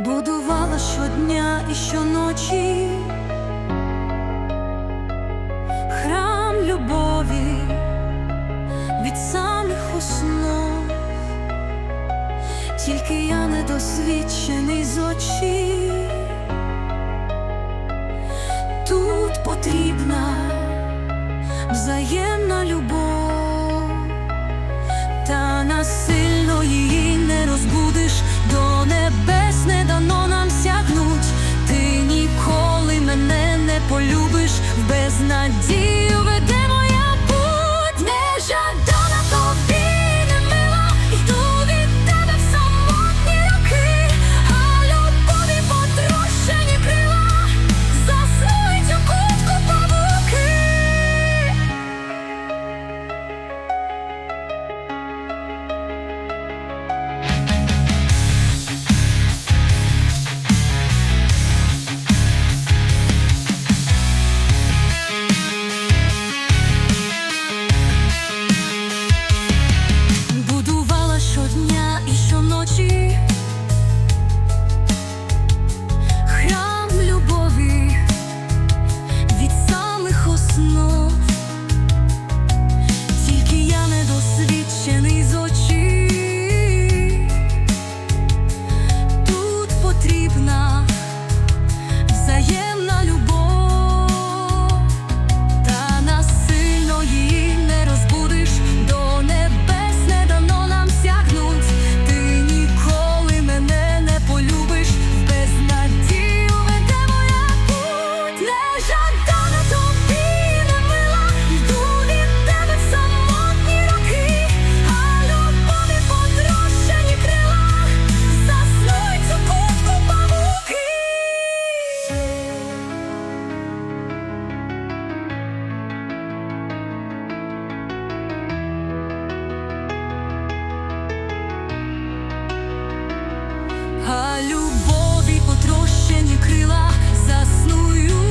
будувала щодня і щоночі храм любові від самих основ, тільки я недосвідчений з очі тут потрібно. полюбиш в безнадію ведемо. засную.